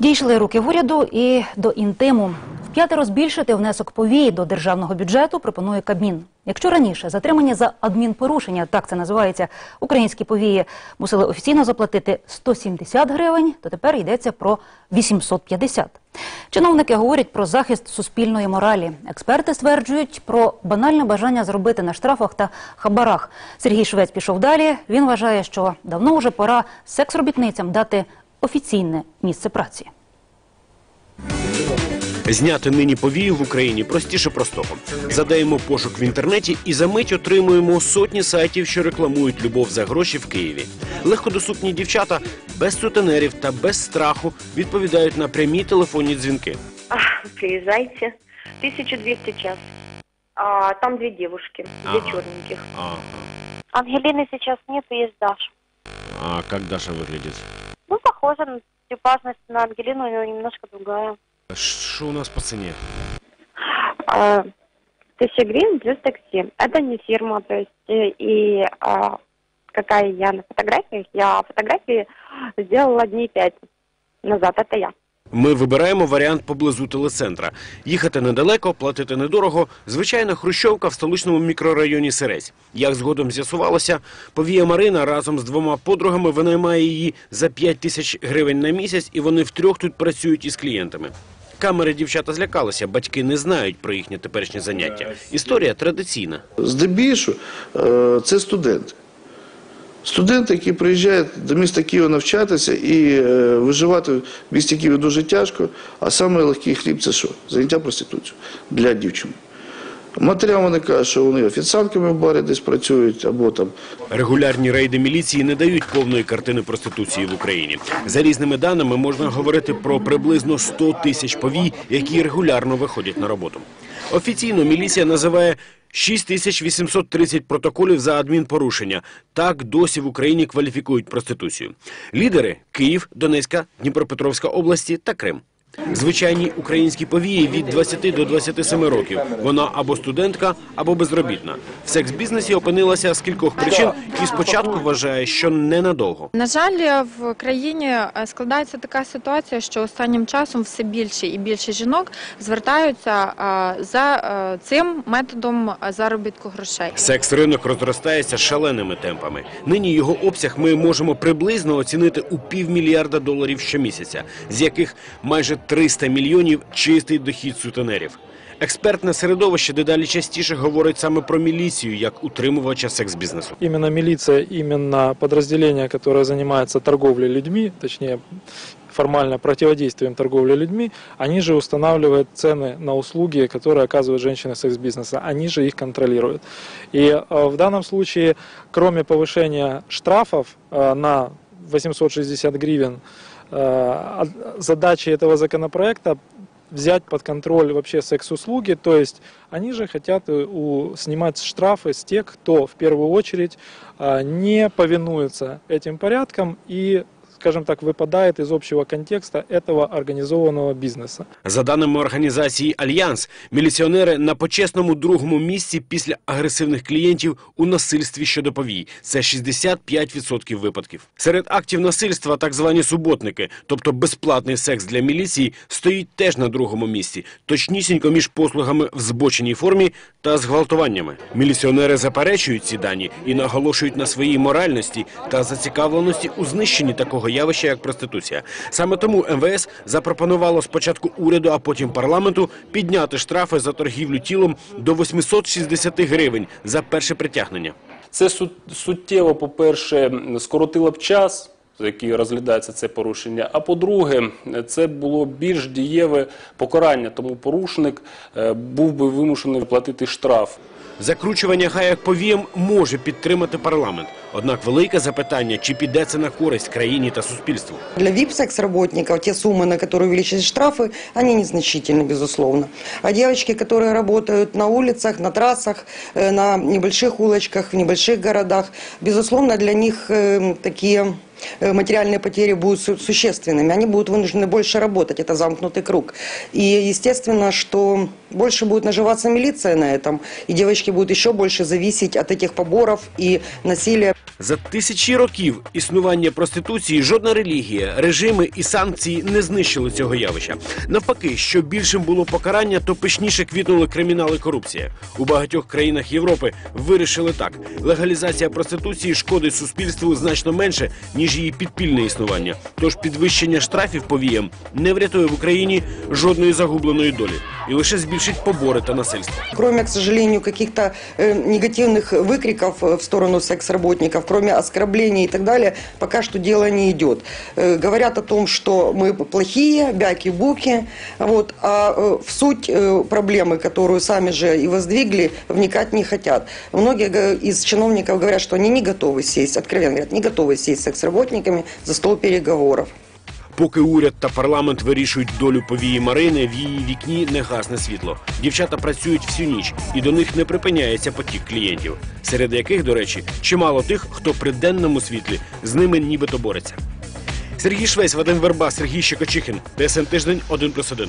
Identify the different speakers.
Speaker 1: Дійшли руки в уряду і до інтиму. Вп'ятеро збільшити внесок повії до державного бюджету пропонує Кабмін. Якщо раніше затримання за адмінпорушення, так це називається, українські повії мусили офіційно заплатити 170 гривень, то тепер йдеться про 850. Чиновники говорять про захист суспільної моралі. Експерти стверджують про банальне бажання зробити на штрафах та хабарах. Сергій Швець пішов далі. Він вважає, що давно вже пора секс-робітницям дати офіційне місце праці.
Speaker 2: Зняти нині повію в Україні простіше простого. Задаємо пошук в інтернеті і за мить отримуємо сотні сайтів, що рекламують любов за гроші в Києві. Легкодоступні дівчата без сутенерів та без страху відповідають на прямі телефонні дзвінки.
Speaker 3: А, Приезжайте. 1200 час. А, там две девушки, две
Speaker 2: Ага.
Speaker 3: черненьких.
Speaker 2: Ага.
Speaker 4: Ангелины сейчас нет, есть Даша.
Speaker 2: А як Даша виглядить?
Speaker 4: Похожа на типажность на Ангелину, но немножко другая.
Speaker 2: Що у нас по ціні?
Speaker 3: А, Тысяча гривен плюс такси. Это не фирма, то есть э, и а, какая я на фотографиях. Я фотографии сделала дней пять назад. Это я.
Speaker 2: Ми вибираємо варіант поблизу телецентра. Їхати недалеко, платити недорого. Звичайна хрущовка в столичному мікрорайоні Сирець. Як згодом з'ясувалося, повія Марина разом з двома подругами винаймає її за 5 тисяч гривень на місяць, і вони втрьох тут працюють із клієнтами. Камери дівчата злякалися, батьки не знають про їхнє теперішнє заняття. Історія традиційна.
Speaker 5: Здебільшого е, це студенти. Студенти, які приїжджають до міста Києва навчатися і е, виживати в місті Києві дуже тяжко, а саме легкий хліб це що? Заняття проституцією для дівчин. Матерям вони кажуть, що вони офіціантками в барі десь працюють, або там
Speaker 2: Регулярні рейди міліції не дають повної картини проституції в Україні. За різними даними можна говорити про приблизно 100 тисяч повій, які регулярно виходять на роботу. Офіційно міліція називає 6830 протоколів за адмінпорушення. Так досі в Україні кваліфікують проституцію. Лідери Київ, Донецька, Дніпропетровська області та Крим. Звичайні українські повії від 20 до 27 років. Вона або студентка, або безробітна. В секс-бізнесі опинилася з кількох причин і спочатку вважає, що ненадовго.
Speaker 6: На жаль, в країні е, складається така ситуація, що останнім часом все більше і більше жінок звертаються е, за е, цим методом заробітку грошей.
Speaker 2: Секс-ринок розростається шаленими темпами. Нині його обсяг ми можемо приблизно оцінити у півмільярда доларів щомісяця, з яких майже 300 мільйонів чистий дохід сутенерів. Експертне середовище дедалі частіше говорить саме про міліцію як утримувача секс-бізнесу.
Speaker 7: Именно милиция, именно подразделение, которое занимается торговлей людьми, точнее формально противодействием торговли людьми, они же устанавливают цены на услуги, которые оказывают женщины секс-бизнеса, они же их контролируют. И э, в данном случае, кроме повышения штрафов э, на 860 гривен, э, от- задачей этого законопроекта взять под контроль вообще секс-услуги, то есть они же хотят э, у, снимать штрафы с тех, кто в первую очередь а, не повинуется этим порядкам и, скажем так, выпадает из общего контекста этого организованного бизнеса.
Speaker 2: За даними організації Альянс, міліціонери на почесному другому місці після агресивних клієнтів у насильстві щодо повій. Це 65% випадків. Серед актів насильства так звані суботники, тобто безплатний секс для міліції, стоїть теж на другому місці, точнісінько між послугами в збоченій формі та зґвалтуваннями. Міліціонери заперечують ці дані і наголошують на своїй моральності та зацікавленості у знищенні такого явища, як проституція. Саме тому МВС запропонувало спочатку уряду, а потім парламенту підняти штрафи за торгівлю тілом до 860 гривень за перше притягнення.
Speaker 8: Це сут- суттєво, по-перше, скоротило б час, за який розглядається це порушення. А по-друге, це було більш дієве покарання, тому порушник е, був би вимушений платити штраф.
Speaker 2: Закручування гаяк повіям може підтримати парламент. Однак велике запитання, чи піде це на користь країні та суспільству.
Speaker 9: Для вип-секс-работников те суммы, на которые увеличились штрафы, они незначительны, безусловно. А девочки, которые работают на улицах, на трассах, э, на небольших улочках, в небольших городах, безусловно, для них э, такие э, материальные потери будут су- существенными, они будут вынуждены больше работать, это замкнутый круг. И естественно, что больше будет наживаться милиция на этом, и девочки будут еще больше зависеть от этих поборов и насилия.
Speaker 2: За тисячі років існування проституції жодна релігія, режими і санкції не знищили цього явища. Навпаки, що більшим було покарання, то пишніше квітнули кримінал і корупція. У багатьох країнах Європи вирішили так: легалізація проституції шкодить суспільству значно менше, ніж її підпільне існування. Тож підвищення штрафів повіям не врятує в Україні жодної загубленої долі і лише збільшить побори та насильство.
Speaker 9: Кроме, к сожалению, каких-то э, негативных выкриков э, в сторону секс-работников, кроме оскорблений и так далее, пока что дело не идет. Э, говорят о том, что мы плохие, бяки-буки, вот, а э, в суть э, проблемы, которую сами же и воздвигли, вникать не хотят. Многие га- из чиновников говорят, что они не готовы сесть, откровенно говорят, не готовы сесть с секс-работниками за стол переговоров.
Speaker 2: Поки уряд та парламент вирішують долю повії Марини, в її вікні не гасне світло. Дівчата працюють всю ніч, і до них не припиняється потік клієнтів, серед яких, до речі, чимало тих, хто при денному світлі з ними нібито бореться. Сергій Швець, Вадим Верба, Сергій Щекочихин, ТСН Тиждень, 1+,1.